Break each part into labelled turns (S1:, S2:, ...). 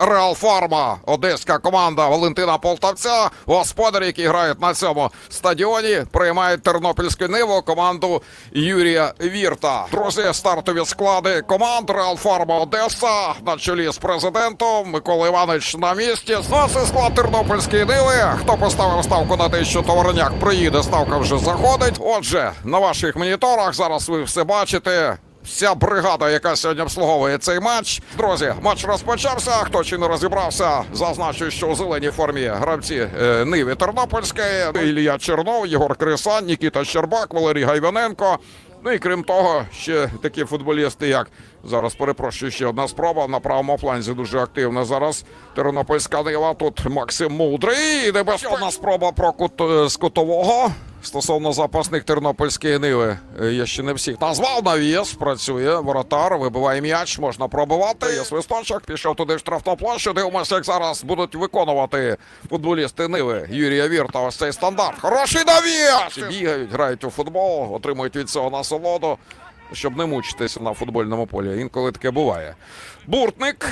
S1: Реал Фарма, одеська команда Валентина Полтавця. Господарі, які грають на цьому стадіоні, приймають тернопільську ниву команду Юрія Вірта. Друзі, стартові склади команд Реал Фарма Одеса на чолі з президентом Микола Іванович на місці. Це склад тернопільської ниви. Хто поставив ставку на те, що товарняк приїде, ставка вже заходить. Отже, на ваших моніторах зараз ви все бачите. Вся бригада, яка сьогодні обслуговує цей матч. Друзі, матч розпочався. Хто чи не розібрався, зазначу, що у зеленій формі гравці е, Ниві Тернопільської, Ілія Чернов, Єгор Крисан, Нікіта Щербак, Валерій Гайваненко. Ну і крім того, ще такі футболісти, як зараз перепрошую, ще одна спроба на правому фланзі дуже активна зараз. Тернопільська нива. Тут Максим Мудрий. Небезпечна спроба про кут е, з кутового. Стосовно запасних тернопільської ниви, Е, я ще не всіх назвав навіс. Працює воротар, вибиває м'яч, можна пробивати. Є свисточок, пішов туди в штрафну площу. Дивимося, як зараз будуть виконувати футболісти Ниви Юрія Вірта. Ось цей стандарт. Хороший навіс! Бігають, грають у футбол, отримують від цього насолоду, щоб не мучитися на футбольному полі. Інколи таке буває. Буртник.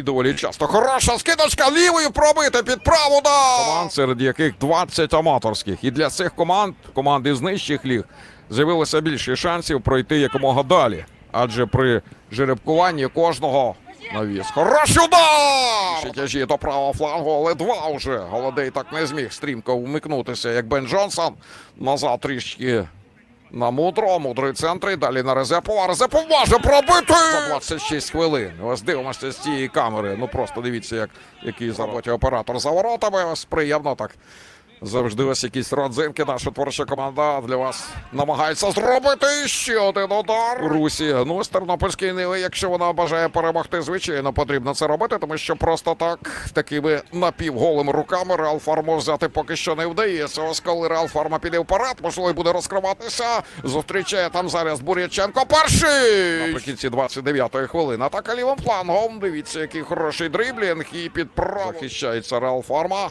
S1: І доволі часто хороша скидочка лівою пробити під праву да! команд, серед яких 20 аматорських. І для цих команд, команд із нижчих ліг, з'явилося більше шансів пройти якомога далі. Адже при жеребкуванні кожного навіс. Хороший удар! Ще тяжі до правого флангу, але два вже. Голодей так не зміг стрімко вмикнутися, як Бен Джонсон. Назад трішки на мудро, мудрий центр, і далі на Резепова. Резепов може пробити за 26 хвилин. Ось дивимося з цієї камери. Ну просто дивіться, як який заботі оператор за воротами. Ось приємно так. Завжди ось якісь родзинки. Наша творча команда для вас намагається зробити ще один удар. Русі. Ну, з Тернопільської ниви, якщо вона бажає перемогти, звичайно, потрібно це робити, тому що просто так такими напівголими руками Реал Фарму взяти поки що не вдається. Ось коли Реал Фарма піде вперед, можливо, буде розкриватися. Зустрічає там зараз Буряченко. Перший наприкінці 29-ї хвилини. Атака лівим флангом. Дивіться, який хороший дриблінг. І під захищається Реал Фарма.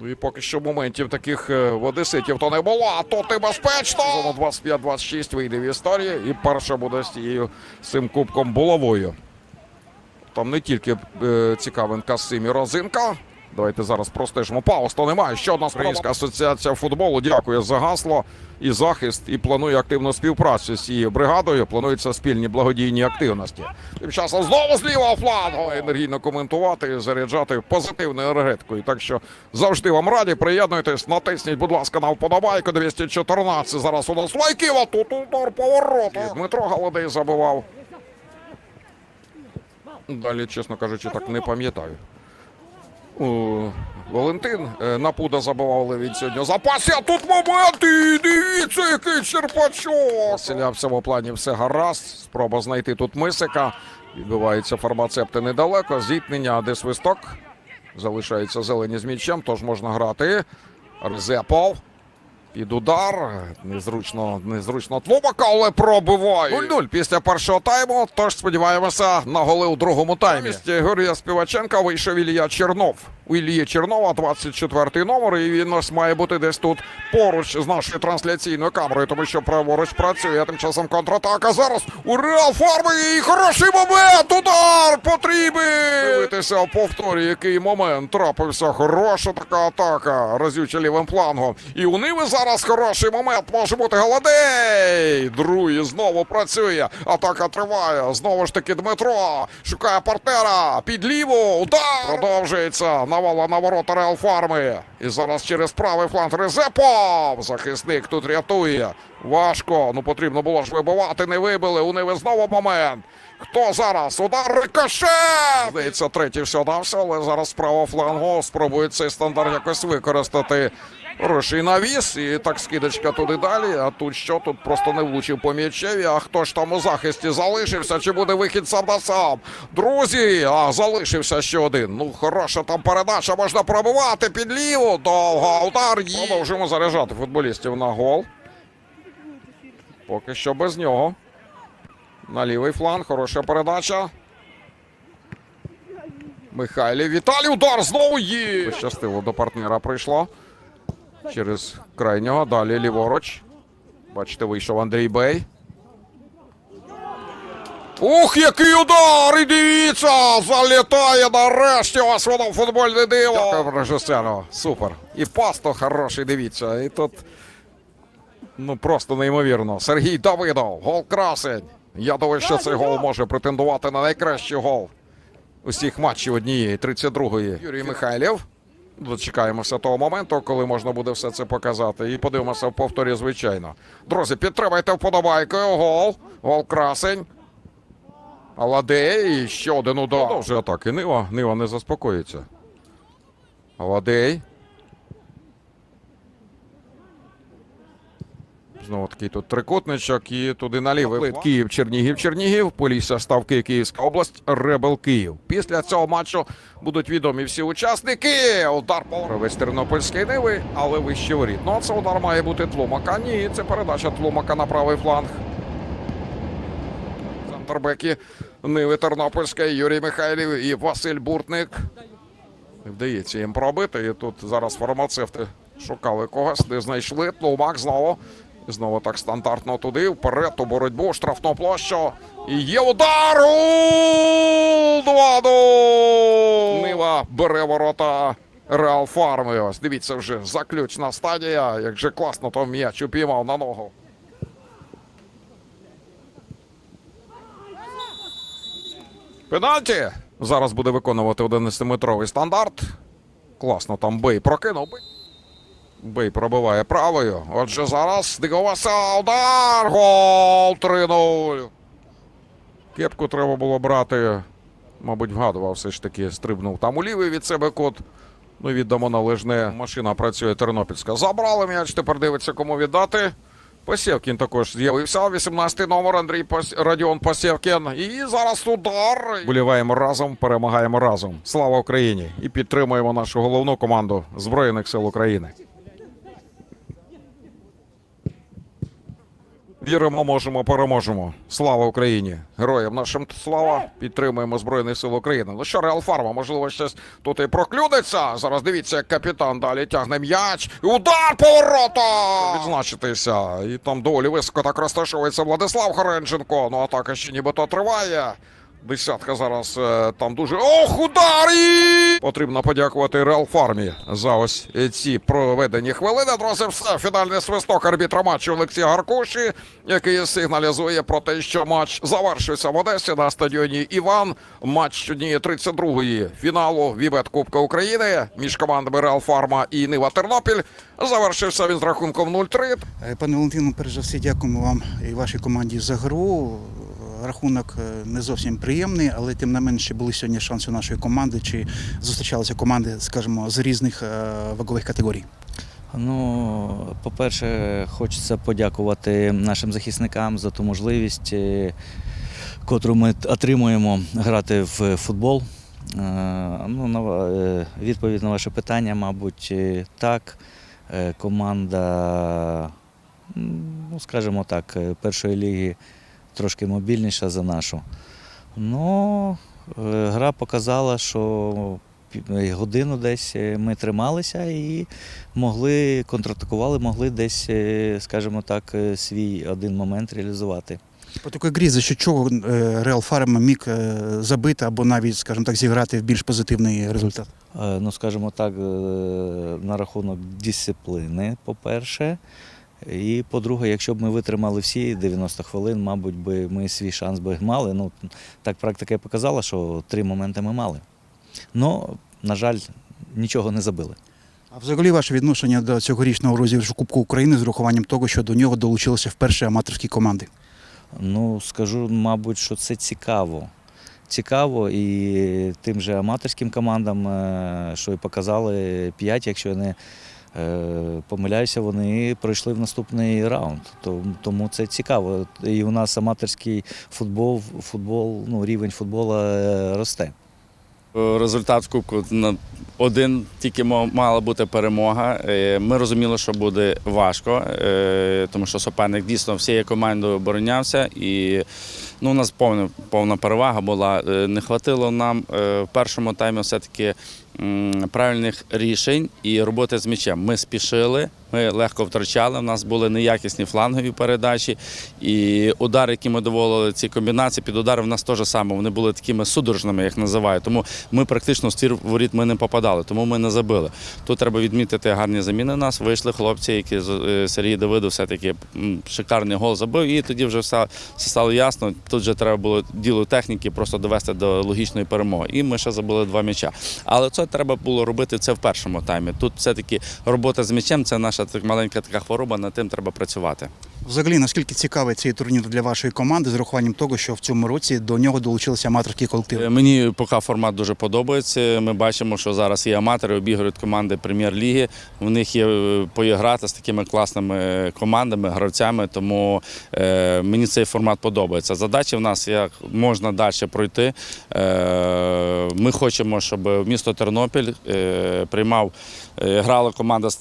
S1: Ну і поки що моментів таких е, в Одеситів то не було, а тут і безпечно. Зона 25-26 вийде в історії, і перша буде з цією цим кубком булавою. Там не тільки е, цікавинка з цим і розинка. Давайте зараз простежимо пауз, то немає. Ще одна Українська асоціація футболу дякує за гасло і захист, і планує активну співпрацю з цією бригадою. Плануються спільні благодійні активності. Тим часом знову з лівого флангу енергійно коментувати, і заряджати позитивною енергетикою. Так що завжди вам раді. Приєднуйтесь, натисніть, будь ласка, на вподобайку 214. Зараз у нас лайків, а тут удар повороту. Дмитро Галодей забивав. Далі, чесно кажучи, так не пам'ятаю. Валентин напуда на пуда забивав але він сьогодні. а тут моменти! Дивіться, який черпачок! Василя в цьому плані все гаразд. Спроба знайти тут мисика. Відбуваються фармацепти недалеко. Зіткнення, де свисток. Залишаються зелені з м'ячем, тож можна грати. Резепов. Під удар. Незручно, незручно Тлубака, але пробиває. 0-0 після першого тайму. Тож сподіваємося на голи у другому таймі. Георгія Співаченка вийшов Ілія Чернов. У Ілії Чернова 24-й номер, і він ось має бути десь тут поруч з нашою трансляційною камерою, тому що праворуч працює. Тим часом контратака. Зараз у Реал Фарми і хороший момент. Удар потрібен. Дивитися повторі, який момент трапився. Хороша така атака. Разюча лівим флангом. І у Ниви зараз хороший момент. Може бути Голодей. Другий знову працює. Атака триває. Знову ж таки Дмитро шукає партнера. Під ліву. Удар. Продовжується. Навала на ворота Реал Фарми. І зараз через правий фланг Резепов. Захисник тут рятує. Важко. Ну потрібно було ж вибивати. Не вибили. У Ниви знову момент. Хто зараз? Удар рикошет! Здається, третій все дався, але зараз з правого флангу спробують цей стандарт якось використати. Хороший навіс, і так скидочка туди далі. А тут що? Тут просто не влучив по м'ячеві. А хто ж там у захисті залишився? Чи буде вихід сам на сам? Друзі, а залишився ще один. Ну, хороша там передача, можна пробивати під ліву. Довго удар. Продовжуємо заряджати футболістів на гол. Поки що без нього. На лівий фланг, хороша передача. Михайлів Віталій удар знову є. Пощастило до партнера прийшло. Через крайнього. Далі ліворуч. Бачите, вийшов Андрій Бей. Ух, який удар! І дивіться! Залітає нарешті ось воно футбольне диво! Дякую режисеру. Супер. І пас то хороший, дивіться. І тут ну просто неймовірно. Сергій Давидов, гол красень. Я думаю, що цей гол може претендувати на найкращий гол усіх матчів однієї 32-ї. Юрій Михайлів. Дочекаємося того моменту, коли можна буде все це показати. І подивимося в повторі, звичайно. Друзі, підтримайте вподобайкою. Гол. Гол красень. Аладей. І ще один удар. Продовжує атаки. Нива. Нива не заспокоїться. Аладей. Знову такий тут трикутничок і туди наліво. Київ, Чернігів, Чернігів, Полісся, Ставки, Київська область, Ребел Київ. Після цього матчу будуть відомі всі учасники. Удар по Гравець Тернопільської Ниви, але вище воріт. Ну, а це удар має бути Тлумака. Ні, це передача Тлумака на правий фланг. Центрбеки Ниви Тернопільської, Юрій Михайлів і Василь Буртник. Не Вдається їм пробити. І тут зараз фармацевти шукали когось, не знайшли. Тлумак знову. Знову так стандартно туди, вперед у боротьбу, штрафну площу. І є удар! у 2-0! Нива бере ворота Реал Фарми. Ось дивіться вже заключна стадія. Як же класно то м'яч упіймав на ногу. Пенальті! Зараз буде виконувати 11-метровий стандарт. Класно там Бей прокинув. Бей. Пробиває правою. Отже, зараз дивилася удар. Гол 3-0. Кепку треба було брати. Мабуть, вгадував все ж таки, стрибнув там у лівий від себе кут. Ну, віддамо належне. Машина працює Тернопільська. Забрали м'яч, тепер дивиться, кому віддати. Посєвкін також з'явився. 18-й номер Андрій Пос... Радіон Посєвкін. І зараз удар. Боліваємо разом, перемагаємо разом. Слава Україні! І підтримуємо нашу головну команду Збройних сил України. Віримо, можемо, переможемо. Слава Україні! Героям нашим слава! Підтримуємо Збройних сил України. Ну що, Реал Фарма, можливо, щось тут і проклюнеться. Зараз дивіться, як капітан далі тягне м'яч. І Удар поворота! Відзначитися. І там доволі високо так розташовується Владислав Хоренченко. Ну атака ще нібито триває. Десятка зараз е, там дуже. Ох, удар! І... Потрібно подякувати Реал Фармі за ось е, ці проведені хвилини. Друзі, все. Фінальний свисток арбітра матчу Олексія Гаркуші, який сигналізує про те, що матч завершився в Одесі на стадіоні Іван. Матч однієї 32-ї фіналу Вібет Кубка України між командами Реал Фарма і Нива Тернопіль. Завершився він з рахунком 0-3.
S2: Е, Пане Валентину, перш за все, дякуємо вам і вашій команді за гру. Рахунок е, не зовсім приємний, але тим не менше були сьогодні шанси нашої команди. Чи зустрічалися команди, скажімо, з різних е, вагових категорій?
S3: Ну, по-перше, хочеться подякувати нашим захисникам за ту можливість, е, котру ми отримуємо грати в футбол. Ну, відповідь на ваше питання, мабуть, так. Команда, ну, скажімо так, першої ліги трошки мобільніша за нашу. Ну, е, гра показала, що годину десь е, ми трималися і могли контратакували, могли десь, е, скажімо так, свій один момент реалізувати.
S2: По такій грі, за що чого Реал Фарма міг забити або навіть, скажімо так, зіграти в більш позитивний результат?
S3: Ну, скажімо так, на рахунок дисципліни, по-перше. І по-друге, якщо б ми витримали всі 90 хвилин, мабуть, би ми свій шанс би мали. Ну, так практика і показала, що три моменти ми мали. Ну, на жаль, нічого не забили.
S2: А взагалі ваше відношення до цьогорічного розіграшу Кубку України з урахуванням того, що до нього долучилися вперше аматорські команди?
S3: Ну, скажу, мабуть, що це цікаво. Цікаво і тим же аматорським командам, е, що і показали 5, якщо не помиляюся, вони пройшли в наступний раунд. Тому це цікаво. І у нас аматорський футбол, футбол ну, рівень футболу е, росте.
S4: Результат в Кубку на- один тільки мала бути перемога. Е, Ми розуміли, що буде важко, е, тому що суперник дійсно всією командою оборонявся і Ну, у нас повна, повна перевага була. Е, Не хватило нам е, в першому таймі все-таки правильних рішень і роботи з м'ячем. Ми спішили, ми легко втрачали. У нас були неякісні флангові передачі. І удари, які ми доволили, ці комбінації під удари, в нас теж саме. Вони були такими судорожними, як називаю. Тому ми практично в ствір воріт ми не попадали, тому ми не забили. Тут треба відмітити гарні заміни нас. Вийшли хлопці, які з- е, Сергій Давидов все-таки шикарний гол забив, і тоді вже все, все стало ясно. Тут вже треба було діло техніки просто довести до логічної перемоги. І ми ще забили два м'яча. Але це треба було робити це в першому таймі. Тут все-таки робота з м'ячем це наша так маленька така хвороба, над тим треба працювати.
S2: Взагалі, наскільки цікавий цей турнір для вашої команди з урахуванням того, що в цьому році до нього долучилися аматорські колективи?
S4: Е, Мені поки формат дуже подобається. Ми бачимо, що зараз є аматори, обіграють команди прем'єр-ліги. В них є е, поіграти з такими класними командами, гравцями. Тому е, мені цей формат подобається. Задача в нас як можна далі пройти. Е, ми хочемо, щоб місто Тернопіль е, приймав, е, грала команда. з-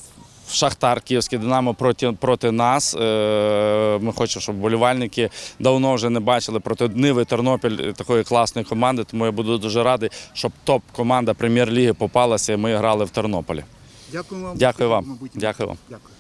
S4: Шахтар, Київський Динамо проти, проти нас. Е, Ми хочемо, щоб болівальники давно вже не бачили проти Ниви Тернопіль е, такої класної команди. Тому я буду дуже радий, щоб топ-команда прем'єр-ліги попалася і ми грали в Тернополі.
S2: Дякую вам.
S4: Дякую вам. Дякую вам.
S2: Дякую.